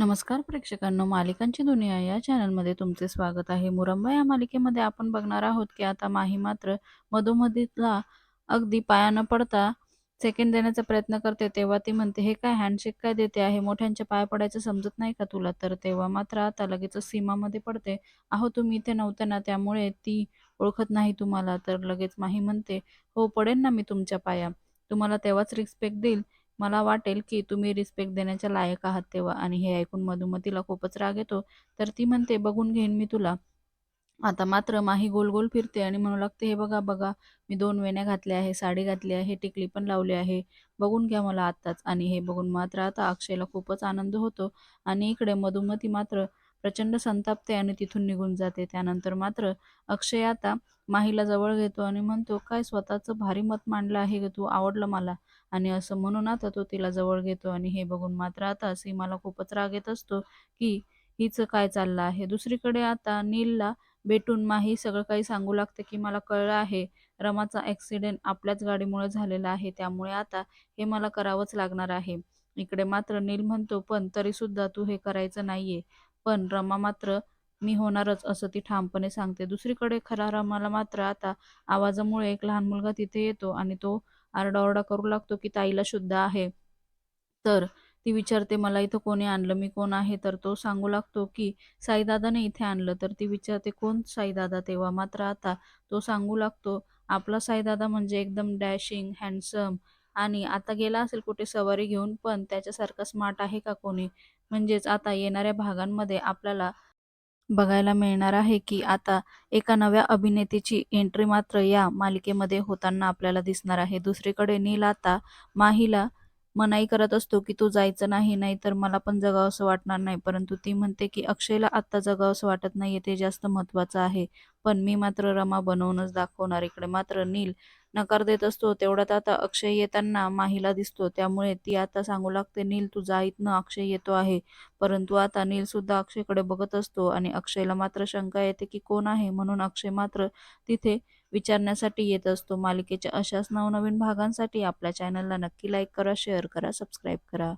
नमस्कार प्रेक्षकांनो मालिकांची दुनिया या चॅनलमध्ये तुमचे स्वागत आहे. मुरंबा या मालिकेमध्ये आपण बघणार आहोत की आता माही मात्र मधोमधीला अगदी पाया न पडता सेकंड देण्याचा प्रयत्न करते तेव्हा ती म्हणते हे काय हँडशेक काय देते आहे? मोठ्यांच्या पाय पडायचं समजत नाही का तुला? तर तेव्हा मात्र आता लगेच सीमामध्ये पडते. अहो तुम्ही इथे नव्हते ना त्यामुळे ती ओळखत नाही तुम्हाला. तर लगेच माही म्हणते हो पडेन ना मी तुमच्या पाया. तुम्हाला तेव्हाच रिस्पेक्ट देईल मला वाटेल की तुम्ही रिस्पेक्ट देण्याच्या लायक आहात तेव्हा आणि हे ऐकून मधुमतीला खूपच राग येतो. तर ती म्हणते बघून घेईन मी तुला. आता मात्र माही गोल गोल फिरते आणि म्हणू लागते हे बघा बघा मी दोन वेण्या घातल्या आहे साडी घातली आहे टिकली पण लावली आहे. बघून घ्या मला आत्ताच. आणि हे बघून मात्र आता अक्षयला खूपच आनंद होतो. आणि इकडे मधुमती मात्र प्रचंड संतापते आणि तिथून निघून जाते. त्यानंतर मात्र अक्षय आता माहीला जवळ घेतो आणि म्हणतो काय स्वतःचं भारी मत मांडलं आहे की तू? आवडलं मला. आणि असं म्हणून आता तो तिला जवळ घेतो आणि हे बघून मात्र आता सीमाला खूपच राग येत असतो की हिचं काय चाललं आहे. दुसरीकडे आता नीलला भेटून माही सगळं काही सांगू लागते की मला कळलं आहे रमाचा ॲक्सिडेंट आपल्याच गाडीमुळे झालेला आहे त्यामुळे आता हे मला करावंच लागणार आहे. इकडे मात्र नील म्हणतो पण तरी सुद्धा तू हे करायचं नाहीये. पण रमा मात्र मी होणारच असं ती ठामपणे सांगते. दुसरीकडे खरा रमाला मात्र आता आवाजामुळे एक लहान मुलगा तिथे येतो आणि तो आरडाओरडा करू लागतो की ताईला शुद्ध आहे. तर ती विचारते मला इथं कोणी आणलं? मी कोण आहे? तर तो सांगू लागतो की साईदादाने इथे आणलं. तर ती विचारते कोण साईदादा? तेव्हा मात्र आता तो सांगू लागतो आपला साईदादा म्हणजे एकदम डॅशिंग हँडसम आणि आता गेला असेल कुठे सवारी घेऊन पण त्याच्यासारखा स्मार्ट आहे का कोणी? म्हणजेच आता येणाऱ्या भागांमध्ये आपल्याला बघायला मिळणार आहे की आता एका नव्या अभिनेतेची एंट्री मात्र या मालिकेमध्ये होताना आपल्याला दिसणार आहे. दुसरीकडे नील आता माहीला मनाई करत असतो की तू जायचं नाही नाही तर मला पण जगावंसं वाटणार नाही. परंतु ती म्हणते की अक्षयला आत्ता जगावंसं वाटत नाहीये ते जास्त महत्त्वाचं आहे. पण मी मात्र रमा बनवूनच दाखवणार इकडे. मात्र नील नकार देत असतो तेवढ्यात आता अक्षय येताना माहीला दिसतो. त्यामुळे ती आता सांगू लागते नील तू इथनं अक्षय येतो आहे. परंतु आता नील सुद्धा अक्षयकडे बघत असतो आणि अक्षयला मात्र शंका येते की कोण आहे? म्हणून अक्षय मात्र तिथे विचारण्यासाठी येत असतो. मालिकेच्या अशाच नवनवीन भागांसाठी आपल्या चॅनलला नक्की लाईक करा शेअर करा सबस्क्राईब करा.